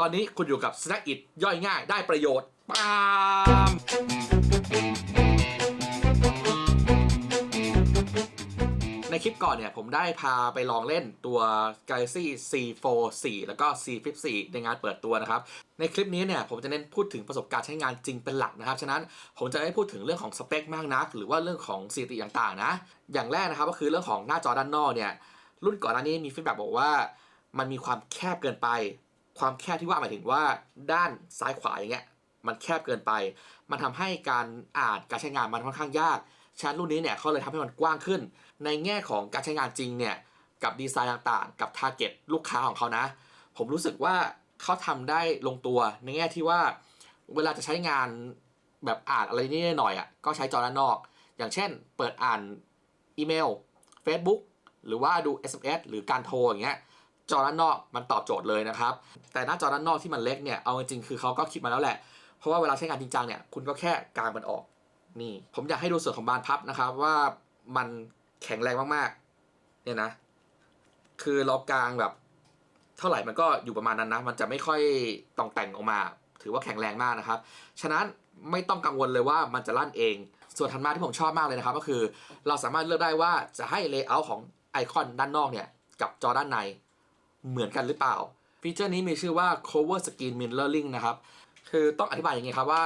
ตอนนี้คุณอยู่กับ Snack It ย่อยง่ายได้ประโยชน์ปามในคลิปก่อนเนี่ยผมได้พาไปลองเล่นตัว Galaxy C4 4 แล้วก็ C Flip 4ในงานเปิดตัวนะครับ ในคลิปนี้เนี่ยผมจะเน้นพูดถึงประสบการณ์ใช้งานจริงเป็นหลักนะครับ ฉะนั้นผมจะไม่พูดถึงเรื่องของสเปคมากนัก หรือว่าเรื่องของสถิติต่างๆนะ อย่างแรกนะครับก็คือเรื่องของหน้าจอด้านนอกเนี่ยรุ่นก่อนหน้านี้มีฟีดแบ็กบอกว่ามันมีความแคบเกินไป ความแคบที่ว่าหมายถึงว่าด้านซ้ายขวาอย่างเงี้ยมันแคบเกินไป มันทำให้การอ่านการใช้งานมันค่อนข้างยากฉะนันรุ่นนี้เนี่ยเขาเลยทำให้มันกว้างขึ้น ในแง่ของการใช้งานจริงเนี่ยกับดีไซน์ต่างๆ กับทาร์เก็ตลูกค้าของเขานะ ผมรู้สึกว่าเขาทำได้ลงตัวในแง่ที่ว่า เวลาจะใช้งานแบบอ่านอะไรนิดหน่อยอะก็ใช้จอด้านนอก อย่างเช่น เปิดอ่านอีเมล Facebook หรือว่าดู SMS หรือการโทรอย่างเงี้ย จอด้านนอกมันตอบโจทย์เลยนะครับ แต่หน้าจอด้านนอกที่มันเล็กเนี่ย เอาจริงๆ คือเขาก็คิดมาแล้วแหละ เพราะว่าเวลาใช้งานจริงจังเนี่ย คุณก็แค่กางมันออก นี่ ผมอยากให้ดูส่วนของบานพับนะครับ ว่ามันแข็งแรงมากๆ เนี่ยนะ คือเรากางแบบ เท่าไหร่มันก็อยู่ประมาณนั้นนะ มันจะไม่ค่อยต้องแต่งออกมา ถือว่าแข็งแรงมากนะครับ ฉะนั้นไม่ต้องกังวลเลยว่ามันจะลั่นเอง ส่วนถัดมาที่ผมชอบมากเลยนะครับ ก็คือ เราสามารถเลือกได้ว่าจะให้เลเยอร์ของไอคอนด้านนอกเนี่ย กับจอด้านใน เหมือนกันหรือเปล่า ฟีเจอร์นี้มีชื่อว่า cover screen mirroring นะครับ คือต้องอธิบายอย่างนี้ครับว่า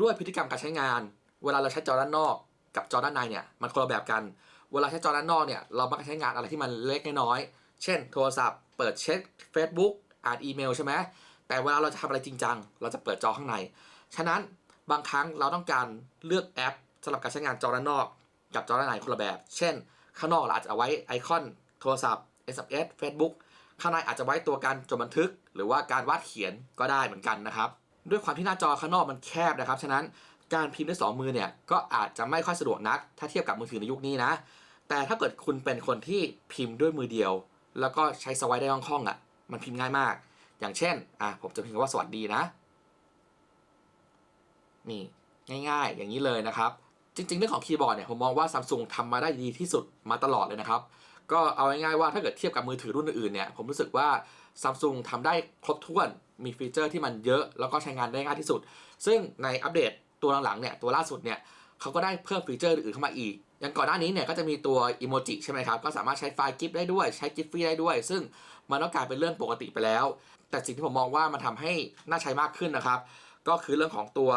ด้วยพฤติกรรมการใช้งาน เวลาเราใช้จอด้านนอกกับจอด้านในเนี่ยมันคนละแบบกัน เวลาใช้จอด้านนอกเนี่ยเรามักใช้งานอะไรที่มันเล็กน้อย เช่น โทรศัพท์ เปิดเช็ค Facebook อ่านอีเมลใช่ไหมแต่เวลาเราจะทำอะไรจริงจังเราจะเปิดจอข้างใน ฉะนั้นบางครั้งเราต้องการเลือกแอปสำหรับการใช้งานจอด้านนอก กับจอด้านในคนละแบบ เช่น ข้างนอกเราอาจจะเอาไว้ไอคอนโทรศัพท์ SMS Facebook ข้างในอาจจะไว้ตัวการจดบันทึก หรือว่าการวาดเขียนก็ได้เหมือนกันนะครับ ด้วยความที่หน้าจอข้างนอกมันแคบนะครับ ฉะนั้นการพิมพ์ด้วยสองมือเนี่ยก็อาจจะไม่ค่อยสะดวกนัก ถ้าเทียบกับมือถือในยุคนี้นะ แต่ถ้าเกิดคุณเป็นคนที่พิมพ์ด้วยมือเดียว แล้วก็ใช้สไวด์ได้คล่องๆอะ มันพิมพ์ง่ายมาก อย่างเช่นอะผมจะพิมพ์ว่าสวัสดีนะ นี่ง่ายๆ อย่างนี้เลยนะครับ จริงๆ เรื่องของคีย์บอร์ดเนี่ยผมมองว่าซัมซุงทำมาได้ดีที่สุดมาตลอดเลยนะครับ ก็เอาง่ายๆว่าถ้าเกิดเทียบกับมือถือรุ่นอื่นเนี่ยผมรู้สึกว่าซัมซุงทำได้ครบถ้วนมีฟีเจอร์ที่มันเยอะ แล้วก็ใช้งานได้ง่ายที่สุด ซึ่งในอัปเดตตัวหลังๆเนี่ยตัวล่าสุดเนี่ยเขาก็ได้เพิ่มฟีเจอร์อื่นเข้ามาอีก อย่างก่อนหน้านี้เนี่ยก็จะมีตัวอิโมจิใช่ไหมครับก็สามารถใช้ไฟล์กิฟได้ด้วยใช้กิฟฟรีได้ด้วย ซึ่งมันก็กลายเป็นเรื่องปกติไปแล้ว แต่สิ่งที่ผมมองว่ามันทำให้น่าใช้มากขึ้นนะครับ ก็คือเรื่องของตัว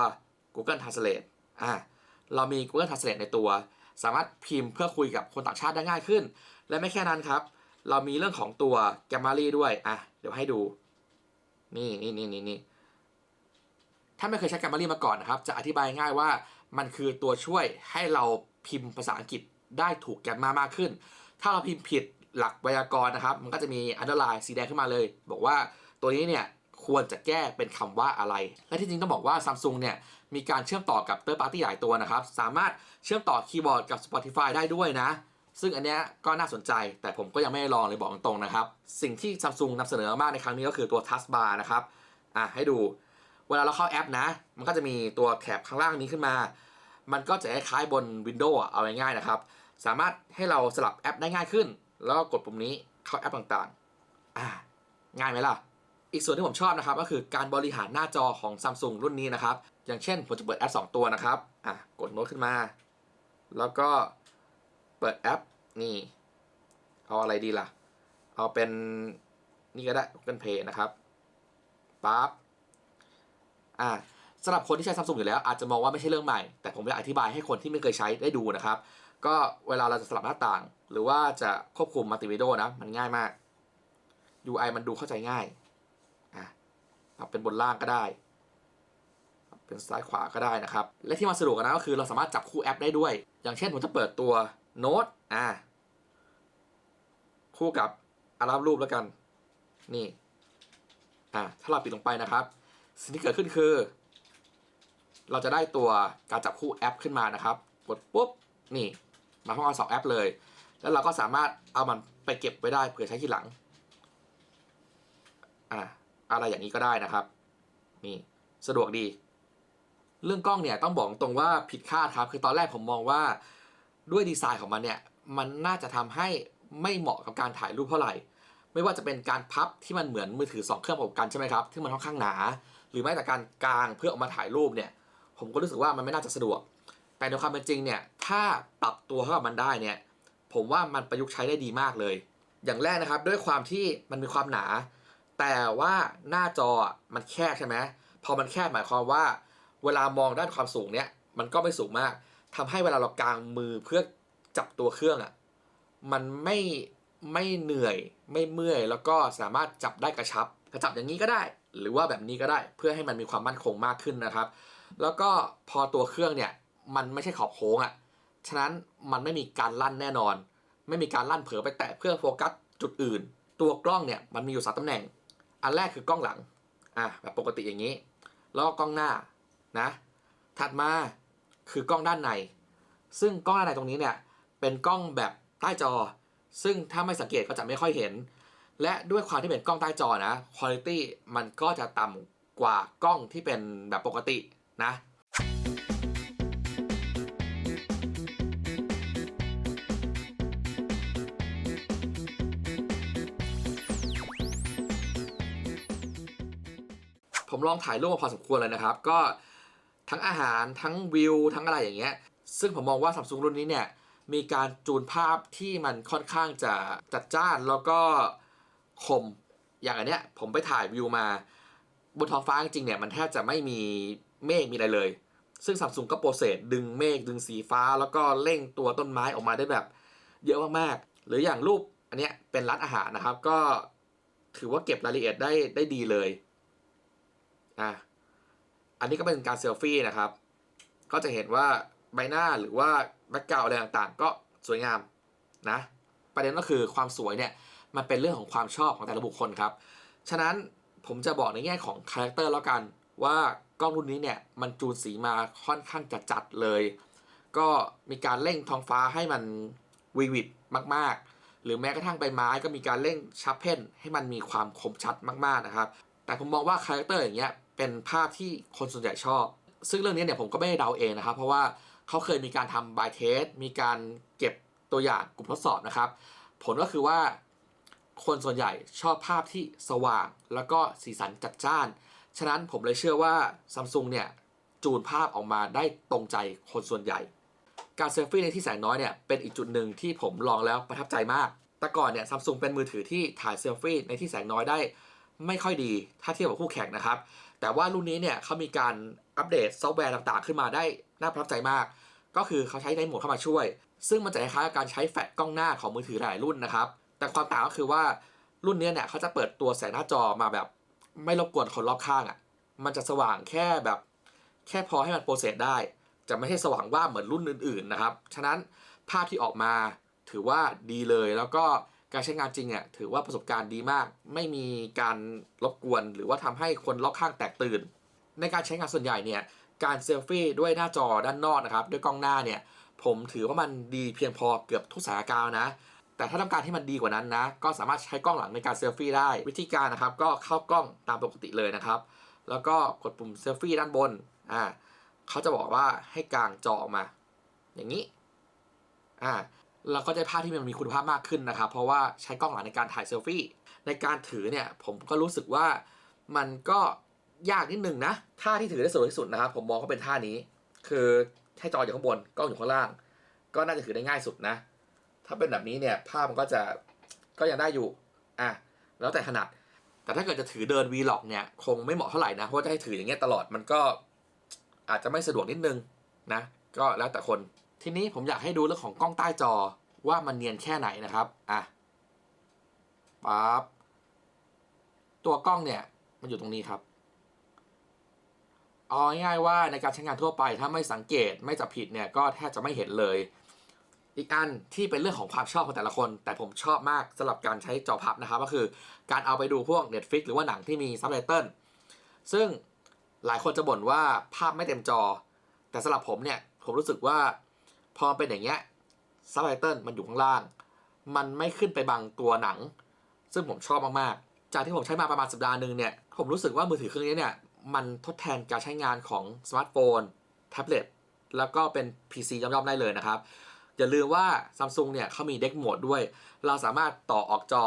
Google Translate อ่าเรามี Google Translate ในตัว สามารถพิมพ์เพื่อคุยกับคนต่างชาติได้ง่ายขึ้น และไม่แค่นั้นครับ เรามีเรื่องของตัว Grammarly ด้วยอะเดี๋ยวให้ดู นี่นี่นี่นี่นี่ถ้าไม่เคยใช้ Grammarly มาก่อนนะครับ จะอธิบายง่ายว่ามันคือตัวช่วยให้เราพิมพ์ภาษาอังกฤษได้ถูกแกมมามากขึ้น ถ้าเราพิมพ์ผิดหลักไวยากรณ์นะครับ มันก็จะมี underline สีแดงขึ้นมาเลย บอกว่าตัวนี้เนี่ยควรจะแก้เป็นคำว่าอะไร และที่จริงต้องบอกว่า Samsung เนี่ยมีการเชื่อมต่อกับ third party หลายตัวนะครับ สามารถเชื่อมต่อคีย์บอร์ดกับ Spotify ได้ด้วยนะ ซึ่งอันเนี้ยก็น่าสนใจแต่ผมก็ยังไม่ได้ลองเลยบอกตรงๆนะครับ สิ่งที่ Samsung นำเสนอมากในครั้งนี้ก็คือตัว Task Bar นะครับอะให้ดูเวลาเราเข้าแอปนะ มันก็จะมีตัวแถบข้างล่างนี้ขึ้นมา มันก็จะคล้ายๆบน Windows เอาง่ายๆนะครับ สามารถให้เราสลับแอปได้ง่ายขึ้น แล้วก็กดปุ่มนี้เข้าแอปต่างๆอ่าง่ายไหมล่ะ อีกส่วนที่ผมชอบนะครับ ก็คือการบริหารหน้าจอของ Samsung รุ่นนี้นะครับ อย่างเช่นผมจะเปิดแอป 2 ตัวนะครับอะกดโน้ตขึ้นมา แล้วก็ เปิดแอป นี่ เอาอะไรดีล่ะ เอาเป็นนี่ก็ได้ Google Play นะครับปั๊บอ่าสำหรับคนที่ใช้ Samsung อยู่แล้ว อาจจะมองว่าไม่ใช่เรื่องใหม่ แต่ผมจะอธิบายให้คนที่ไม่เคยใช้ได้ดูนะครับ ก็เวลาเราจะสลับหน้าต่าง หรือว่าจะควบคุมมัลติวิดีโอนะ มันง่ายมาก UI มันดูเข้าใจง่ายอะปรับเป็นบนล่างก็ได้ เป็นซ้ายขวาก็ได้นะครับ และที่มาสะดวกกว่านะก็คือเราสามารถจับคู่แอปได้ด้วย อย่างเช่นผมจะเปิดตัว โน้ตอ่าคู่กับอารัมรูปแล้วกัน นี่ อ่าถ้าเราปิดลงไปนะครับ สิ่งที่เกิดขึ้นคือ เราจะได้ตัวการจับคู่แอปขึ้นมานะครับ กดปุ๊บ นี่ มาพร้อมกันสองแอปเลย แล้วเราก็สามารถเอามันไปเก็บไว้ได้เผื่อใช้ทีหลัง อ่า อะไรอย่างนี้ก็ได้นะครับ นี่ สะดวกดี เรื่องกล้องเนี่ยต้องบอกตรงว่าผิดคาดครับ คือตอนแรกผมมองว่า ด้วยดีไซน์ของมันเนี่ยมันน่าจะทำให้ไม่เหมาะกับการถ่ายรูปเท่าไหร่ ไม่ว่าจะเป็นการพับที่มันเหมือนมือถือ 2 เครื่องประกอบกันใช่ไหมครับที่มันค่อนข้างหนา หรือแม้แต่การกางเพื่อออกมาถ่ายรูปเนี่ยผมก็รู้สึกว่ามันไม่น่าจะสะดวก แต่ในความเป็นจริงเนี่ยถ้าปรับตัวเข้ากับมันได้เนี่ยผมว่ามันประยุกต์ใช้ได้ดีมากเลย อย่างแรกนะครับด้วยความที่มันมีความหนา แต่ว่าหน้าจอมันแคบใช่ไหมพอมันแคบหมายความว่า เวลามองด้านความสูงเนี่ยมันก็ไม่สูงมาก ทำให้เวลาเรากางมือเพื่อจับตัวเครื่องอะมันไม่ไม่เหนื่อยไม่เมื่อย แล้วก็สามารถจับได้กระชับกระจับอย่างนี้ก็ได้ หรือว่าแบบนี้ก็ได้เพื่อให้มันมีความมั่นคงมากขึ้นนะครับ แล้วก็พอตัวเครื่องเนี่ยมันไม่ใช่ขอบโค้งอะฉะนั้นมันไม่มีการลั่นแน่นอน ไม่มีการลั่นเผลอไปแตะเพื่อโฟกัสจุดอื่น ตัวกล้องเนี่ยมันมีอยู่สามตำแหน่ง อันแรกคือกล้องหลังอะแบบปกติอย่างนี้ แล้วก็กล้องหน้านะ ถัดมา คือกล้องด้านใน ซึ่งกล้องด้านในตรงนี้เนี่ยเป็นกล้องแบบใต้จอ ซึ่งถ้าไม่สังเกตก็จะไม่ค่อยเห็น และด้วยความที่เป็นกล้องใต้จอนะคุณภาพมันก็จะต่ำกว่ากล้องที่เป็นแบบปกตินะผมลองถ่ายรูปมาพอสมควรเลยนะครับ ก็ ทั้งอาหารทั้งวิวทั้งอะไรอย่างเงี้ยซึ่งผมมองว่า Samsung รุ่นนี้เนี่ยมีการจูนภาพที่มันค่อนข้างจะจัดจ้านแล้วก็คมอย่างอันเนี้ยผมไปถ่ายวิวมา บนท้องฟ้าจริงเนี่ยมันแทบจะไม่มีเมฆมีอะไรเลย ซึ่ง Samsung ก็โปรเซสดึงเมฆดึงสีฟ้า แล้วก็เร่งตัวต้นไม้ออกมาได้แบบ เยอะมากๆ หรืออย่างรูปอันเนี้ยเป็นร้านอาหารนะครับ ก็ถือว่าเก็บรายละเอียดได้ได้ดีเลยอะ อันนี้ก็เป็นการเซลฟี่นะครับ ก็จะเห็นว่าใบหน้าหรือว่าแบ็กกราวอะไรต่างๆ ก็สวยงามนะ ประเด็นก็คือความสวยเนี่ยมันเป็นเรื่องของความชอบของแต่ละบุคคลครับ ฉะนั้นผมจะบอกในแง่ของคาแรคเตอร์แล้วกันว่ากล้องรุ่นนี้เนี่ยมันจูนสีมาค่อนข้างจะจัดเลย ก็มีการเร่งท้องฟ้าให้มันวิวิดมาก ๆ หรือแม้กระทั่งใบไม้ก็มีการเร่งชับเพนให้มันมีความคมชัดมากๆนะครับ แต่ผมมองว่าคาแรคเตอร์อย่างเงี้ย เป็นภาพที่คนส่วนใหญ่ชอบ ซึ่งเรื่องนี้เนี่ยผมก็ไม่ได้เดาเองนะครับ เพราะว่าเขาเคยมีการทำบายเทส มีการเก็บตัวอย่างกลุ่มทดสอบนะครับ ผลก็คือว่าคนส่วนใหญ่ชอบภาพที่สว่าง แล้วก็สีสันจัดจ้าน ฉะนั้นผมเลยเชื่อว่า Samsung เนี่ยจูนภาพออกมาได้ตรงใจคนส่วนใหญ่ การเซลฟี่ในที่แสงน้อยเนี่ยเป็นอีกจุดหนึ่งที่ผมลองแล้วประทับใจมาก แต่ก่อนเนี่ยซัมซุงเป็นมือถือที่ถ่ายเซลฟี่ในที่แสงน้อยได้ ไม่ค่อยดีถ้าเทียบกับคู่แข่งนะครับ แต่ว่ารุ่นนี้เนี่ยเขามีการอัปเดตซอฟต์แวร์ต่างๆ ขึ้นมาได้น่าประทับใจมาก ก็คือเขาใช้ในโหมดเข้ามาช่วย ซึ่งมันจะคล้ายกับการใช้แฟลชกล้องหน้าของมือถือหลายรุ่นนะครับ แต่ความต่างก็คือว่ารุ่นนี้เนี่ยเขาจะเปิดตัวแสงหน้าจอมาแบบ ไม่รบกวนคนรอบข้างอะ่ะ มันจะสว่างแค่แบบ แค่พอให้มันโปรเซสได้ จะไม่ใช่สว่างว่าเหมือนรุ่นอื่นๆนะครับ ฉะนั้นภาพที่ออกมาถือว่าดีเลยแล้วก็ การใช้งานจริงอะถือว่าประสบการณ์ดีมาก ไม่มีการรบกวน หรือว่าทำให้คนรอบข้างแตกตื่น ในการใช้งานส่วนใหญ่เนี่ยการเซลฟี่ด้วยหน้าจอด้านนอกนะครับ ด้วยกล้องหน้าเนี่ยผมถือว่ามันดีเพียงพอเกือบทุกสถานการณ์นะ แต่ถ้าต้องการที่มันดีกว่านั้นนะ ก็สามารถใช้กล้องหลังในการเซลฟี่ได้ วิธีการนะครับก็เข้ากล้องตามปกติเลยนะครับ แล้วก็กดปุ่มเซลฟี่ด้านบนอ่าเขาจะบอกว่าให้กางจอออกมา อย่างนี้อ่า เราก็จะภาพที่มันมีคุณภาพมากขึ้นนะครับ เพราะว่าใช้กล้องหลังในการถ่ายเซลฟี่ ในการถือเนี่ยผมก็รู้สึกว่ามันก็ยากนิดนึงนะท่าที่ถือได้สะดวกที่สุดนะครับ ผมมองก็เป็นท่านี้ คือให้จออยู่ข้างบนกล้องอยู่ข้างล่าง ก็น่าจะถือได้ง่ายสุดนะ ถ้าเป็นแบบนี้เนี่ยภาพมันก็จะก็ยังได้อยู่อะแล้วแต่ถนัดแต่ถ้าเกิดจะถือเดิน Vlog เนี่ยคงไม่เหมาะเท่าไหร่นะเพราะว่าจะให้ถืออย่างเงี้ยตลอดมันก็อาจจะไม่สะดวกนิดนึงนะ ก็แล้วแต่คนทีนี้ผมอยากให้ดูเรื่องของกล้องใต้จอ ว่ามันเนียนแค่ไหนนะครับอะปั๊บตัวกล้องเนี่ยมันอยู่ตรงนี้ครับเอาง่ายๆว่าในการใช้งานทั่วไปถ้าไม่สังเกตไม่จับผิดเนี่ยก็แทบจะไม่เห็นเลย อีกอันที่เป็นเรื่องของความชอบของแต่ละคน แต่ผมชอบมากสำหรับการใช้จอพับนะครับ ก็คือการเอาไปดูพวก Netflix หรือว่าหนังที่มีซับไตเติลซึ่งหลายคนจะบ่นว่าภาพไม่เต็มจอ แต่สำหรับผมเนี่ยผมรู้สึกว่าพอเป็นอย่างเงี้ย ซับไตเติลมันอยู่ข้างล่าง มันไม่ขึ้นไปบังตัวหนัง ซึ่งผมชอบมากๆ จากที่ผมใช้มาประมาณสัปดาห์หนึ่งเนี่ย ผมรู้สึกว่ามือถือเครื่องนี้เนี่ย มันทดแทนการใช้งานของสมาร์ทโฟน แท็บเล็ต แล้วก็เป็น PC ย่อมๆได้เลยนะครับ อย่าลืมว่า Samsung เนี่ยเขามีเด็กโหมดด้วย เราสามารถต่อออกจอ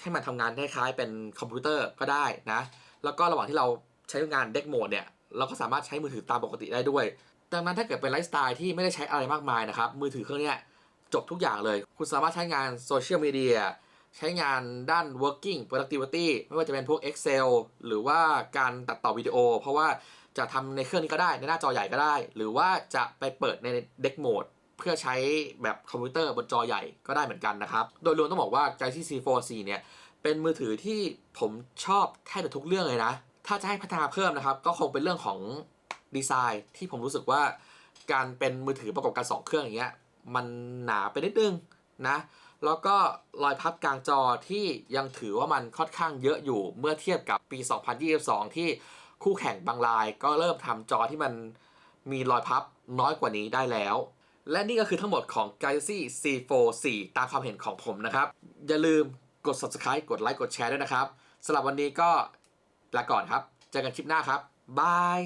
ให้มันทำงานคล้ายๆเป็นคอมพิวเตอร์ก็ได้นะ แล้วก็ระหว่างที่เราใช้งานเด็กโหมดเนี่ย เราก็สามารถใช้มือถือตามปกติได้ด้วย ดังนั้นถ้าเกิดเป็นไลฟ์สไตล์ที่ไม่ได้ใช้อะไรมากมายนะครับ มือถือเครื่องนี้ จบทุกอย่างเลย คุณสามารถใช้งานโซเชียลมีเดียใช้งานด้าน working productivity ไม่ว่าจะเป็นพวก Excel หรือว่าการตัดต่อวิดีโอ เพราะว่าจะทำในเครื่องนี้ก็ได้ในหน้าจอใหญ่ก็ได้ หรือว่าจะไปเปิดในเด็กโหมดเพื่อใช้แบบคอมพิวเตอร์บนจอใหญ่ก็ได้เหมือนกันนะครับ โดยรวมต้องบอกว่า Galaxy C4 4เนี่ยเป็นมือถือที่ผมชอบแทบจะทุกเรื่องเลยนะ ถ้าจะให้พัฒนาเพิ่มนะครับ ก็คงเป็นเรื่องของดีไซน์ที่ผมรู้สึกว่าการเป็นมือถือประกอบกัน2เครื่องอย่างเงี้ย มันหนาไปนิดนึงนะ แล้วก็รอยพับกลางจอที่ยังถือว่ามันค่อนข้างเยอะอยู่เมื่อเทียบกับปี 2022 ที่คู่แข่งบางรายก็เริ่มทำจอที่มันมีรอยพับน้อยกว่านี้ได้แล้ว และนี่ก็คือทั้งหมดของ Galaxy C4 4 ตามความเห็นของผมนะครับ อย่าลืมกด subscribe กดไลค์กดแชร์ด้วยนะครับสำหรับวันนี้ก็ลาก่อนครับ เจอกันคลิปหน้าครับบาย